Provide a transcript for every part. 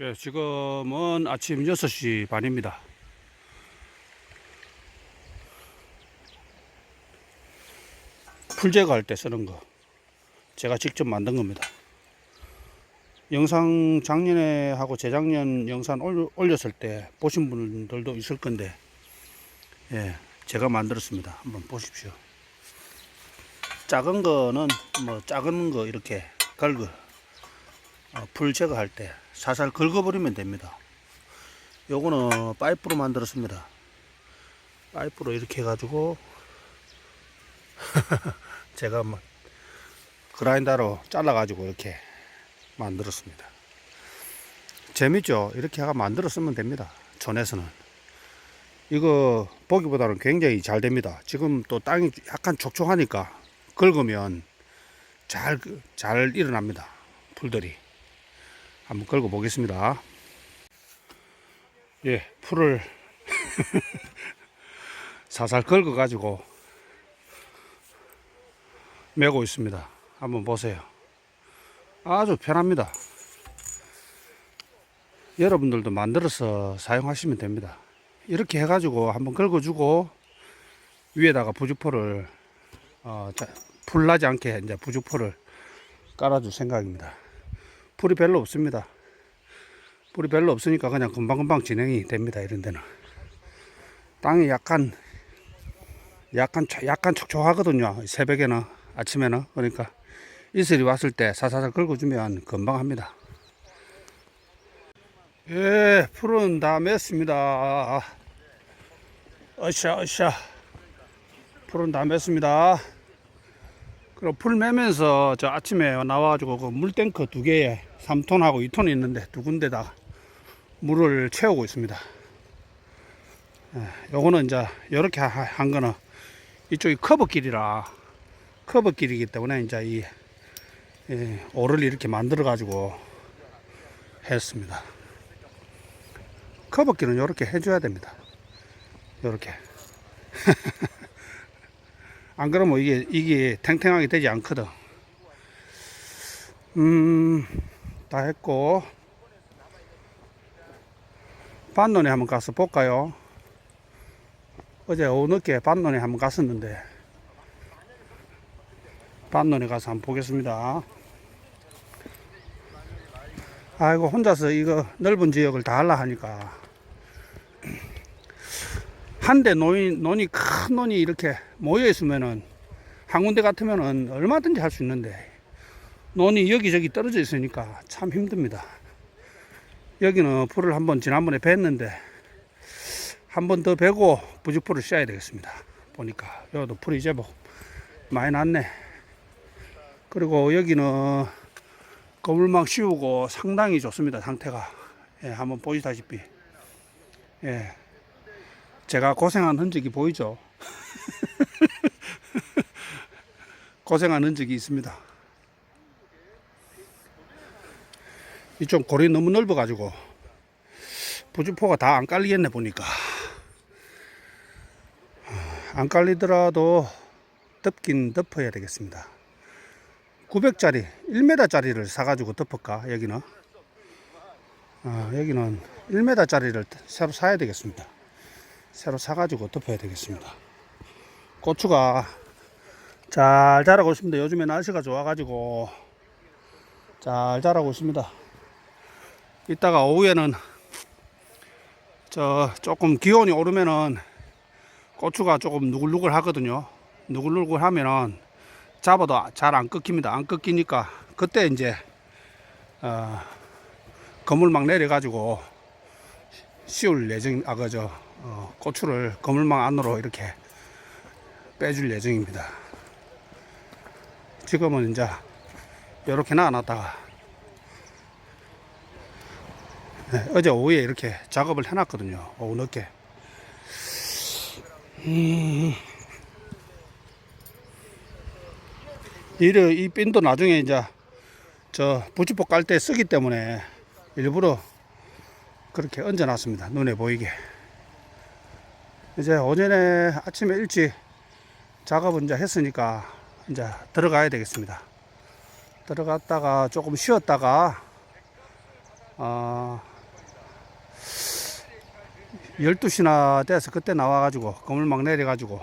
예, 지금은 아침 6시 반입니다. 풀 제거할 때 쓰는 거. 제가 직접 만든 겁니다. 영상 작년에 하고 재작년 영상 올- 올렸을 때 보신 분들도 있을 건데, 예, 제가 만들었습니다. 한번 보십시오. 작은 거는 뭐 작은 거 이렇게 걸거 어, 풀 제거할 때 살살 긁어버리면 됩니다. 요거는 파이프로 만들었습니다. 파이프로 이렇게 해가지고 제가 뭐 그라인더로 잘라가지고 이렇게 만들었습니다. 재밌죠? 이렇게 해가 만들어 쓰면 됩니다. 전에서는. 이거 보기보다는 굉장히 잘 됩니다. 지금 또 땅이 약간 촉촉하니까 긁으면 잘, 잘 일어납니다. 풀들이. 한번 걸고 보겠습니다. 예, 풀을 살살 긁어 가지고 메고 있습니다. 한번 보세요. 아주 편합니다. 여러분들도 만들어서 사용하시면 됩니다. 이렇게 해가지고 한번 긁어주고 위에다가 부주포를 어, 자, 풀 나지 않게 이제 부주포를 깔아줄 생각입니다. 풀이 별로 없습니다. 풀이 별로 없으니까 그냥 금방금방 진행이 됩니다. 이런 데는. 땅이 약간, 약간, 초- 약간 촉촉하거든요. 새벽에는, 아침에는. 그러니까 이슬이 왔을 때 사사사 긁어주면 금방 합니다. 예, 풀은 다 맸습니다. 어샤, 어샤. 풀은 다 맸습니다. 그리고 풀 매면서 저 아침에 나와가지고 그 물탱크 두 개에 3톤하고 2톤 있는데 두 군데다 물을 채우고 있습니다. 예, 요거는 이제 이렇게 하- 한 거는 이쪽이 커브길이라 커브길이기 때문에 이제 이 예, 오를 이렇게 만들어 가지고 했습니다. 커브길은 이렇게 해줘야 됩니다. 이렇게. 안 그러면 이게, 이게 탱탱하게 되지 않거든. 음, 다 했고. 반론에 한번 가서 볼까요? 어제 오후 늦게 반론에 한번 갔었는데. 반론에 가서 한번 보겠습니다. 아이고, 혼자서 이거 넓은 지역을 다 하려 하니까. 한대 논이, 논이 큰 논이 이렇게 모여 있으면은 한 군데 같으면은 얼마든지 할 수 있는데 논이 여기저기 떨어져 있으니까 참 힘듭니다. 여기는 풀을 한번 지난번에 뱄는데 한 번 더 베고 부직포를 씌워야 되겠습니다. 보니까 여기도 풀이 제법 많이 났네. 그리고 여기는 거물망 씌우고 상당히 좋습니다. 상태가 예, 한번 보시다시피 예, 제가 고생한 흔적이 보이죠? 고생한 흔적이 있습니다. 이쪽 골이 너무 넓어가지고 부주포가 다 안 깔리겠네 보니까 안 깔리더라도 덮긴 덮어야 되겠습니다. 900짜리 1m짜리를 사가지고 덮을까 여기는 아, 여기는 1m짜리를 새로 사야 되겠습니다. 새로 사가지고 덮어야 되겠습니다. 고추가 잘 자라고 있습니다. 요즘에 날씨가 좋아가지고 잘 자라고 있습니다. 이따가 오후에는 저 조금 기온이 오르면은 고추가 조금 누글누글 하거든요. 누글누글 하면은 잡아도 잘 안 꺾입니다. 안 꺾이니까 그때 이제 어, 거물막 내려가지고 씌울 예정, 아, 그저, 어, 고추를 거물망 안으로 이렇게 빼줄 예정입니다. 지금은 이제 이렇게 놔놨다가 네, 어제 오후에 이렇게 작업을 해놨거든요. 오후 늦게. 음, 이래, 이 핀도 나중에 이제 저 부치포 깔 때 쓰기 때문에 일부러 그렇게 얹어놨습니다. 눈에 보이게. 이제 오전에 아침에 일찍 작업을 이제 했으니까 이제 들어가야 되겠습니다. 들어갔다가 조금 쉬었다가 아, 12시나 돼서 그때 나와가지고 그물막 내려가지고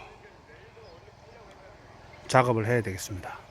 작업을 해야 되겠습니다.